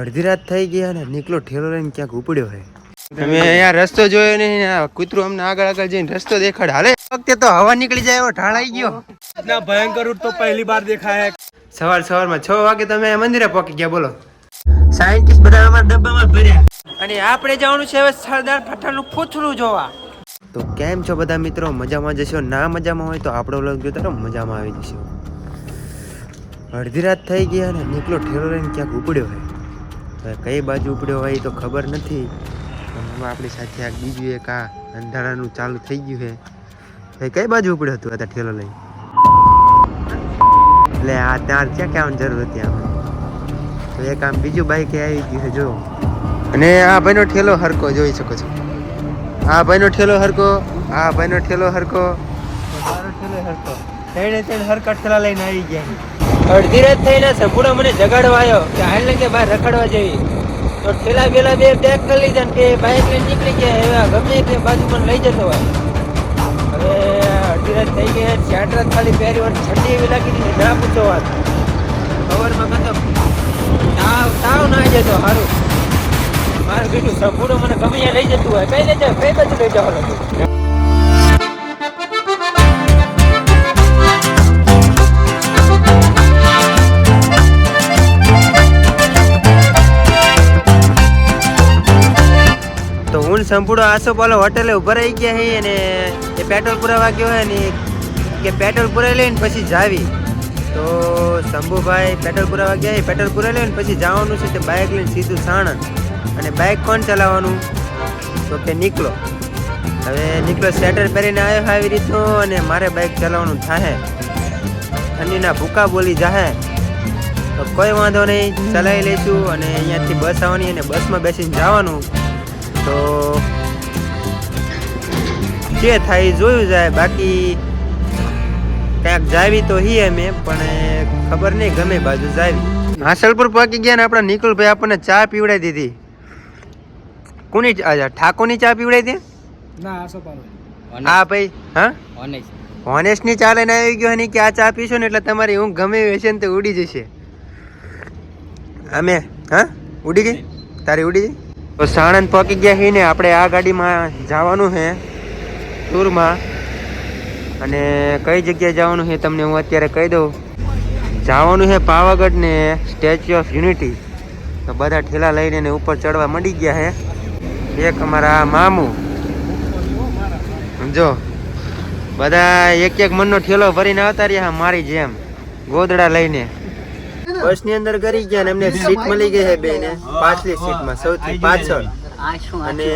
અડધી રાત થઈ ગયા અને નીકળો ઠેલો લઈને ક્યાંક ઉપડ્યો હે. તમે અહીંયા રસ્તો જોયો નહીં કૂતરું અમને આગળ આગળ જઈને રસ્તો દેખાડ. હાલે. વખતે તો હવા નીકળી જાય એવો ઢાળાઈ ગયો. ના ભયંકર તો પહેલી વાર દેખાય. સવાર સવારમાં છ વાગે તમે મંદિરે પહોંચી ગયા બોલો. સાયન્ટિસ્ટ બધા અમારા ડબ્બામાં ભર્યા. અને આપણે જવાનું છે હવે સરદાર પટેલનું પૂછડું જોવા. તો કેમ છો બધા મિત્રો? મજામાં જશો? ના મજામાં હોય તો આપણો વ્લોગ જોતા રહો મજામાં આવી જશો. અડધી રાત થઈ ગયા અને નીકળો ઠેલો લઈને ક્યાંક ઉપડ્યો હોય કઈ બાજુ ઉપડ્યો હોય તો ખબર નથી. એમાં આપણી સાથે આ બીજું એક આ અંધારાનું ચાલુ થઈ ગયું છે. કઈ બાજુ ઉપડ્યો હતું અત્યારે ઠેલો લઈને? એટલે આ ત્યાં ક્યાં ક્યાં જરૂર હતી આપણે તો એક આમ બીજું બાઈક આવી ગયું છે જો અને આ ભાઈનો ઠેલો હરકો જોઈ શકો છો. આ ભાઈનો ઠેલો હરકો આ ભાઈનો ઠેલો હરકો મારો ઠેલો હરકો ત્રણે ત્રણ હરકા ઠેલા લઈને આવી ગયા. અડધી રાત થઈને સંપૂર્ણ મને જગાડવા આવ્યો કે હાલ કે બહાર રખડવા જેવી તો ઠેલા બેલા બે બેગ કરી લીધા ને કે બાઇક લઈને નીકળી ગયા, એવા ગમે તે બાજુ મને લઈ જતો હોય. હવે અડધી રાત થઈ ગઈ, ચાર રાત ખાલી પહેરી વાર ઠંડી એવી લાગી હતી જરા પૂછો વાત. ખબરમાં કતો તાવ તાવ ના જતો સારું મારું કીધું સંપૂર્ણ મને ગમે લઈ જતું હોય, કઈ લઈ જાય કઈ બાજુ લઈ જવા હું સંપૂર્ણ આસોપાલો હોટેલે ઊભા રહી ગયા હી અને એ પેટ્રોલ પુરાવા ગયો હોય ને કે પેટ્રોલ પુરાવી લઈને પછી જાવી. તો શંભુભાઈ પેટ્રોલ પુરાવા ગયા હે, પેટ્રોલ પુરાઈ લઈને પછી જવાનું છે તે બાઇક લઈને સીધું સાણંદ. અને બાઇક કોણ ચલાવવાનું? તો કે નીકળો. હવે નીકળો, સ્વેટર પહેરીને આવ્યો આવી રીતનું અને મારે બાઇક ચલાવવાનું થાય ઠંડીના ભૂકા બોલી જાહે. તો કોઈ વાંધો નહીં, ચલાવી લઈશું અને અહીંયાથી બસ આવવાની અને બસમાં બેસીને જવાનું. તો જે થાય જોયું જાય. બાકી ક્યાંક જાવી તો હી અમે પણ ખબર નહીં ગમે બાજુ જાવી. હાસલપુર પહોંચી ગયા ને આપણા નિકુલભાઈ આપણને ચા પીવડાવી દીધી. કોની અચ્છા ઠાકોરની ચા પીવડાવી હતી? હા ભાઈ હા? ચા લઈને આવી ગયો અને કે આ ચા પીશો ને એટલે તમારી ઊંઘ ગમે હશે ને તો ઉડી જશે. અમે હા? ઉડી ગઈ? તારી ઉડી ગઈ? તો સાણંદ પહોંચી ગયા છીએ ને આપણે આ ગાડીમાં જવાનું છે ટૂરમાં. અને કઈ જગ્યાએ જવાનું છે તમને હું અત્યારે કહી દઉં. જવાનું છે પાવાગઢ ને સ્ટેચ્યુ ઓફ યુનિટી તો બધા ઠેલા લઈને ઉપર ચડવા મળી ગયા છે એક અમારા મામું. સમજો બધા એક એક મનનો ઠેલો ભરીને આવતા રહ્યા મારી જેમ. ગોદડા લઈને. બસની અંદર કરી ગયા અને એમને સીટ મળી ગઈ છે બેને. પાછલી સીટમાં સૌથી પાછળ. અને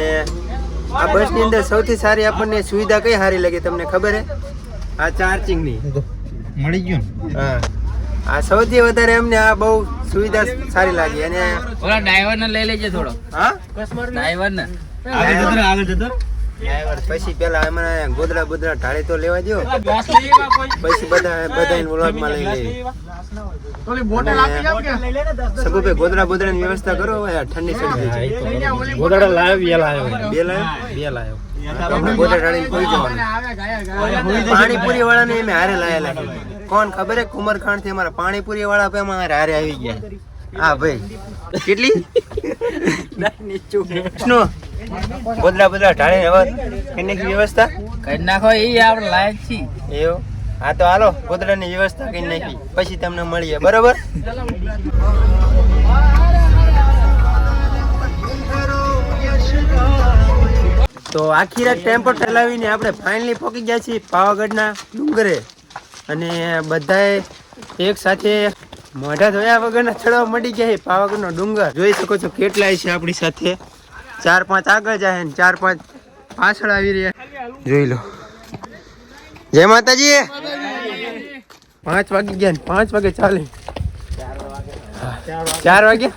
આ બસની અંદર સૌથી સારી આપણને સુવિધા કઈ સારી લાગે તમને ખબર હે? આ ચાર્જિંગની મળી ગયું હા. આ સૌથી વધારે એમને આ બહુ સુવિધા સારી લાગી. અને ઓલા ડ્રાઈવર ને લઈ લેજે થોડો. હા? ડ્રાઈવર ને આગળ જતો આગળ જતો પછી પેલા એમાં ગોદડા બોદડા ઢાળી તો લેવા દો પછી બધા બધા વ્લોગમાં લઈ લઈએ ની વ્યવસ્થા કરો ઠંડી ચડી જાય. ગોદડા લાવ્યો બે ઢાળીને કોઈ જવાનું. પાણીપુરી વાળા ને હારે લાયેલા કોણ ખબર હે? કુમરખાણથી અમારા પાણીપુરી વાળા ભાઈ અમારે હારે આવી ગયા. હા ભાઈ. કેટલી? ગોદડા બોદડા ઢાળીને હવે કેટલી વ્યવસ્થા? કરી નાખો એ આપણે લાયક છીએ એવું? હા તો હાલો ગોદડાની વ્યવસ્થા કરી નાખી. પછી તમને મળીએ બરોબર? તો આખી રાત ટેમ્પો ચલાવીને આપણે ફાઇનલી પહોંચી ગયા છીએ પાવાગઢના ડુંગરે. અને બધાએ એક સાથે મોઢા ધોયા વગરના ચડવા મળી ગયા છે પાવાગઢનો ડુંગર. જોઈ શકો છો કેટલાય છે આપણી સાથે. चार पाँच आग जाए चार पाँच पाछल आ रही जो लो जय माता जी पाँच वगे गए पाँच वगे चाल चार वगे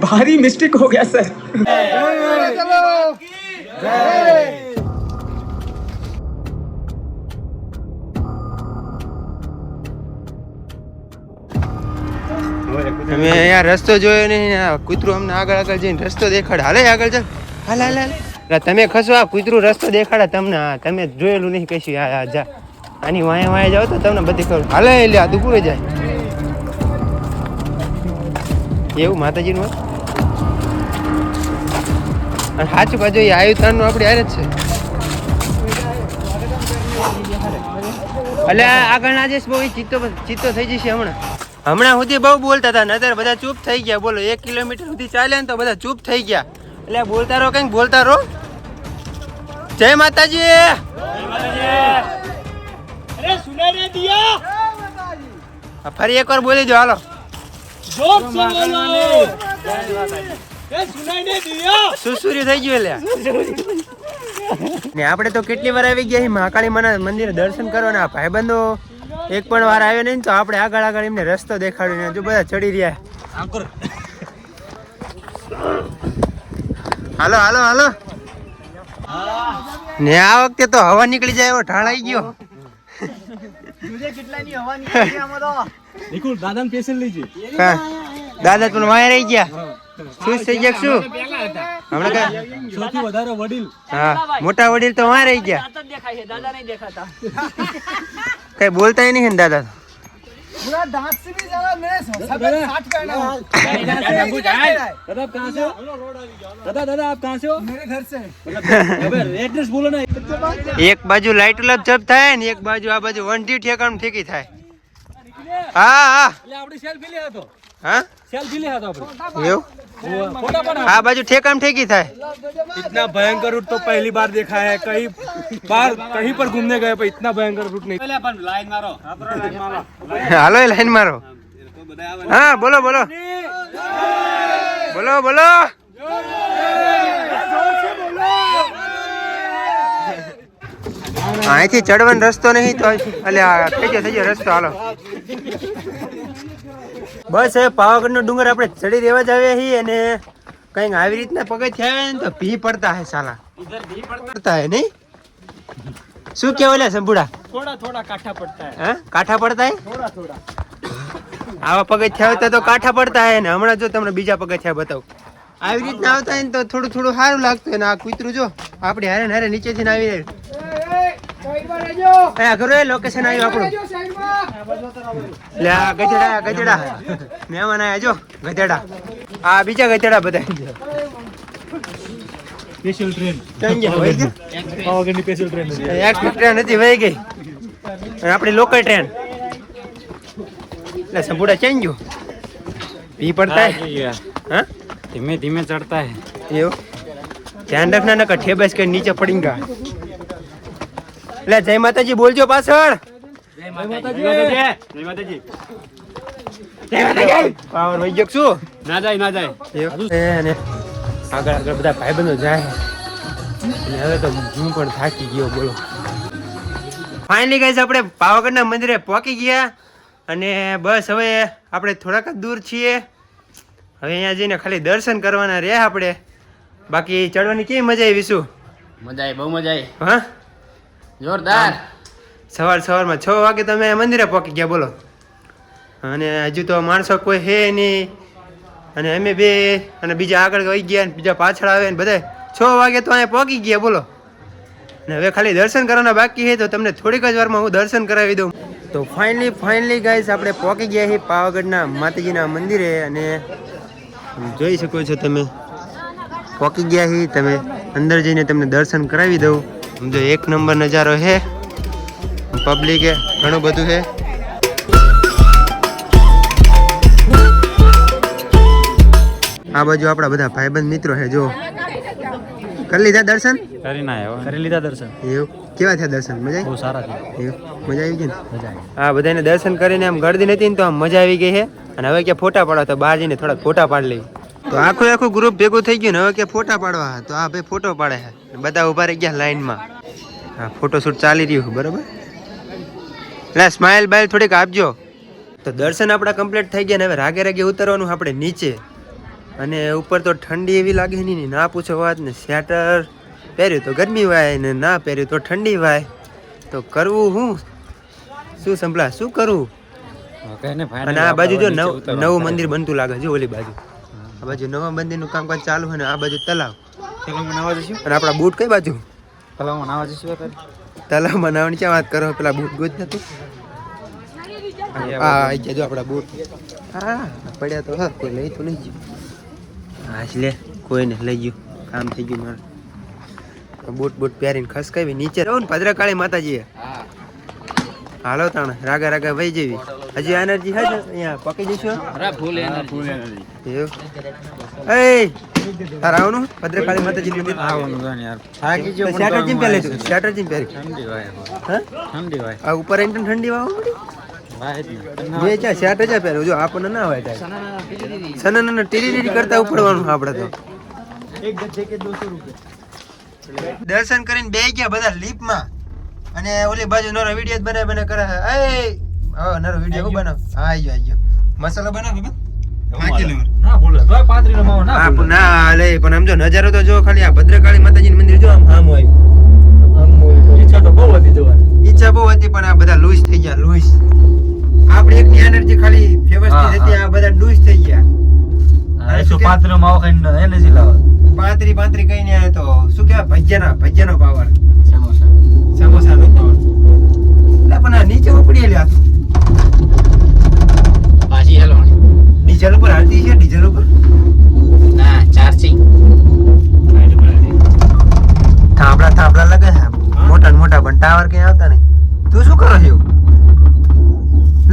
भारी मिस्टेक हो गया सर અમે અહીંયા રસ્તો જોયો નહીં આ કૂતરું અમને આગળ આગળ જઈને રસ્તો દેખાડ. હાલે આગળ ચાલ. હાલ હાલ હાલ. તમે ખસો આ કૂતરું રસ્તો દેખાડે તમને. હા તમે જોયેલું નહીં કશું. આ જા. આની વાંય વાંય જાઓ તો તમને બધી ખબર. હાલે એટલે આ દુકુરે જાય. એવું માતાજીનું અને સાચું બાજુ એ આયુતાનનું આપણે હારે જ છે. એટલે આ આગળ ના જઈશ બહુ ચિત્તો ચિત્તો થઈ જશે હમણાં. હમણાં સુધી બહુ બોલતા હતા નતર બધા ચૂપ થઈ ગયા. બોલો એક કિલોમીટર સુધી ચાલે ને તો બધા ચૂપ થઈ ગયા. એટલે બોલતા રહો કંઈક બોલતા રહો. જય માતાજી. ફરી ફરી એકવાર બોલી દો હાલો. સુસુર્યું થઈ ગયું એટલે. ને આપણે તો કેટલી વાર આવી ગયા મહાકાળી માના મંદિરે દર્શન કરવાના ભાઈબંધો. એક પણ વાર આવ્યો નહીં તો આપણે આગળ આગળ એમને રસ્તો દેખાડ્યો ને જો બધા ચડી રહ્યા. હાલો હાલો હાલો. ને આ વખતે તો હવા નીકળી જાય એવો ઢાળાઈ ગયો. દાદા પણ વાય રહી ગયા? શું થઈ ગયા શું? હા મોટા વડીલ તો વાં રહી ગયા. દાદા બોલતા નહીં દાદા? એક બાજુ લાઈટ લબ જપ થાય ને એક બાજુ આ બાજુ વન ઠેકાણ ઠેકી થાય. હા હા. આપડી સેલ્ફી લેતો હા સેલ્ફી લે હતો આપણે એવું फोटा बना આ બાજુ ઠેકાણ ઠેકી થાય इतना भयंकर रूट तो पहली बार देखा है कहीं बार कहीं पर घूमने गए पर इतना भयंकर रूट नहीं पहले अपन लाइन मारो लाइन मारो હાલો એ લાઈન મારો હા બોલો બોલો બોલો બોલો અહીંથી ચડવાનો રસ્તો નહીં તો એટલે આ થઈ ગયો થઈ ગયો રસ્તો હાલો બસ પાવાગઢ નો ડુંગર આપણે ચડી દેવા જ આવ્યા છીએ અને કંઈક આવી રીતના પગથિયા આવે ને તો ભી પડતા હે સાલા. ભી પડતા. હે નહીં? શું કેવો લે સંભુડા? થોડા થોડા કાઠા પડતા હે. કાઠા પડતા હે? થોડા થોડા. આવા પગથિયા આવતા તો કાઠા પડતા હે ને. હમણાં જો તમને બીજા પગથિયા બતાવ. આવી રીતના આવતા હે ને તો થોડું થોડું સારું લાગતું હે ને આ કૂતરું જો. આપણે હારે હારે નીચેથી આવી રહે એ અઘરું એ લોકેશન આવ્યું આપણું. લે ગધેડા ગધેડા. મહેમાન આયા જો ગધેડા. આ બીજા ગધેડા બધા. સ્પેશિયલ ટ્રેન પાવાગઢની સ્પેશિયલ ટ્રેન એક્સપ્રેસ ટ્રેન હતી. વહી ગઈ. અને આપણી લોકલ ટ્રેન એટલે સંપૂડા ચેન્જ ગયો? પી પડતા હા ધીમે ધીમે ચડતા હે એવું? ધ્યાન રાખના નકર ઠેબસ કે નીચે પડી ગયા લે જય માતાજી બોલજો પાછળ. જય માતાજી. જય માતાજી. પાવર વહી ગયો છું ના જાય ના જાય. અને આગળ આગળ બધા ભાઈબંધો જાય. અને હવે તો હું પણ થાકી ગયો બોલો. ફાઇનલી ગાઈઝ આપણે પાવાગઢના મંદિરે પહોંચી ગયા. અને બસ હવે આપણે થોડાક જ દૂર છીએ. હવે અહીંયા જઈને ખાલી દર્શન કરવાના રહે આપણે. બાકી ચડવાની કેવી મજા આવીશું મજા આવી બહુ મજા આવી. હા? જોરદાર. સવાર સવારમાં છ વાગે તમે મંદિરે પહોંચી ગયા, બોલો. અને હજુ તો માણસો કોઈ હે નહીં. અને અમે બે અને બીજા આગળ વહી ગયા બીજા પાછળ આવે ને બધા છ વાગે તો અહીંયા પહોંચી ગયા, બોલો. ને હવે ખાલી દર્શન કરવાના બાકી છે, તો તમને થોડીક જ વારમાં હું દર્શન કરાવી દઉં. તો ફાઇનલી ફાઇનલી ગાઈસ, આપણે પહોંચી ગયા છીએ પાવાગઢના માતાજીના મંદિરે. અને જોઈ શકો છો તમે. પહોંચી ગયા છીએ, તમે અંદર જઈને તમને દર્શન કરાવી દઉં. આમ એક નંબર નજારો છે પબ્લિક હે ઘણું બધું છે આ બાજુ આપણા બધા ભાઈબંધ મિત્રો છે જો. કરી લીધા દર્શન? કરી ના કરી લીધા દર્શન. એવું? કેવા થયા દર્શન? મજા બહુ સારા થયા. એવું? મજા આવી ગઈ ને? મજા આવી. હા બધાને દર્શન કરીને આમ ગળદી નથી ને તો આમ મજા આવી ગઈ છે અને હવે ક્યાં ફોટા પાડવા તો બહાર જઈને થોડાક ફોટા પાડી લઈ તો આખું આખું ગ્રુપ ભેગું થઈ ગયું ને હવે કે ફોટા પાડવા? તો આ ભાઈ ફોટો પાડે છે બધા ઊભા રહી ગયા લાઈનમાં. હા ફોટોશૂટ ચાલી રહ્યું બરોબર? એટલે સ્માઇલ બાઇલ થોડીક આપજો. તો દર્શન આપણા કમ્પ્લીટ થઈ ગયા ને હવે રાગે રાગે ઉતરવાનું આપણે નીચે. અને ઉપર તો ઠંડી એવી લાગે નહીં ના પૂછો વાત ને સ્વેટર પહેર્યું તો ગરમી વાય ને ના પહેર્યું તો ઠંડી વાય. તો કરવું હું? શું સંભળા શું કરવું અને આ બાજુ જો નવ મંદિર બનતું લાગે છે ઓલી બાજુ. આ બાજુ નવા મંદિરનું કામકાજ ચાલુ હોય ને આ બાજુ તલાવ. તલાવમાં નાવા જઈશું? અને આપણા બૂટ કઈ બાજુ? તલાવમાં નાવા તલાવમાં નાવાની ક્યાં વાત કરો? પેલા બૂટ ગોજ નથી હા આવી ગયા જો આપણા બૂટ. હા પડ્યા તો હા કોઈ લઈ તો નહીં ગયું. હા લે કોઈને લઈ ગયું. કામ થઈ ગયું મારું. બૂટ બૂટ પહેરીને ખસકાવી નીચે રહો ને ભદ્રકાળી માતાજીએ. હાલો તાણ રાગા રાગા વહી જેવી. હજી એનર્જી છે અહીંયા? પકી જઈશું? ફૂલ એનર્જી એ તાર આવનું ભદ્રકાળી માતાજી મંદિર? આવવાનું સ્ટ્રેટેજી પહેલે તું સ્ટ્રેટેજી પહેરી? હા? આ ઉપર આવીને ઠંડી વાવ બે ચા શર્ટ જ પહેર્યું. જો આપણને ના હોય કાંઈ સના ના ટીરી કરતા ઉપડવાનું આપણે તો. દર્શન કરીને બે ગયા બધા લીપમાં અને ઓલી બાજુ નોરા વીડિયો જ બનાવે બને કરે એ હા નરો વિડિયો બનાવ. હા આયો ગયો મસાલો બનાવ બાબા પાંચ કિલો પણ ના લે પણ આમ જો નજારો તો જો ખાલી આ ભદ્રકાળી માતાજીનું મંદિર જો આમ આમ આવ્યું ઈચ્છા બહુ હતી પણ આ બધા લૂઝ થઈ ગયા લૂઝ આપણે એકની એનર્જી ખાલી વ્યવસ્થિત હતી આ બધા લૂઝ થઈ ગયા. પાંત્રી પાંત્રી કઈ ને તો શું કહેવાય? ભજીયાના ભજીયાનો પાવર. સમોસાનો પાવર. એટલે પણ આ નીચે ઉપડી લ્યા પાછી હેલવાની ડીઝલ ઉપર હાલતી છે? ડીઝલ ઉપર? ના ચાર્જિંગ થાંભલા થાંભલા લગે છે? મોટા મોટા પણ ટાવર ક્યાં આવતા નહીં. તું શું કરો છો?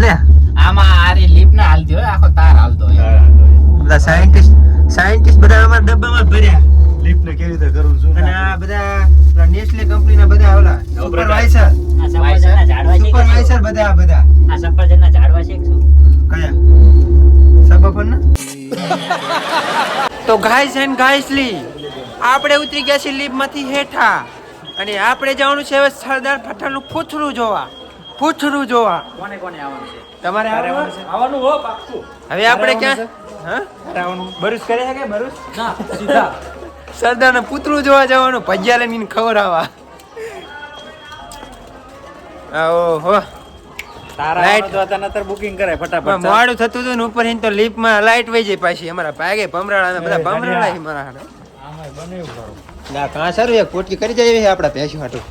લે. આમાં આ રી લીપ ના હાલતી હોય આખો તાર હાલતો હોય. બધા સાયન્ટિસ્ટ સાયન્ટિસ્ટ બધા અમારા ડબ્બામાં ભર્યા. અને આ બધા પેલા નેસ્લે કંપનીના બધા ઓલા સુપરવાઇઝર છે સુપરવાઇઝર બધા બધા. આ સફરજનના ઝાડવા છે? શું કયા? સબફન તો ગાઈસ એન્ડ ગાઈસલી આપણે ઉતરી ગયા છીએ લીફમાંથી હેઠા. અને આપણે જવાનું છે હવે સરદાર પટેલનું પૂથરું જોવા. પૂથરું જોવા. કોને કોને આવવાનું છે? તમારે આવવાનું? છે? આવવાનું હો પાક્કું. હવે આપણે ક્યાં? હા? બરુસ કરે છે કે બરુસ? ના સીધા. સરદારનું પૂતળું જોવા જવાનું ભજીયા લઈને ખવડાવવા. ઓહો તારા બુકિંગ કરે ફટાફટ મોડું થતું હતું ને ઉપર તો લીફમાં લાઈટ વહી જાય પાછી. અમારા ભાગે ભમરાળા બધા ભમરાળા મારા હાડો. ના કાં સારું એક પોટકી કરી જાય આપડા ભેંસ હાટું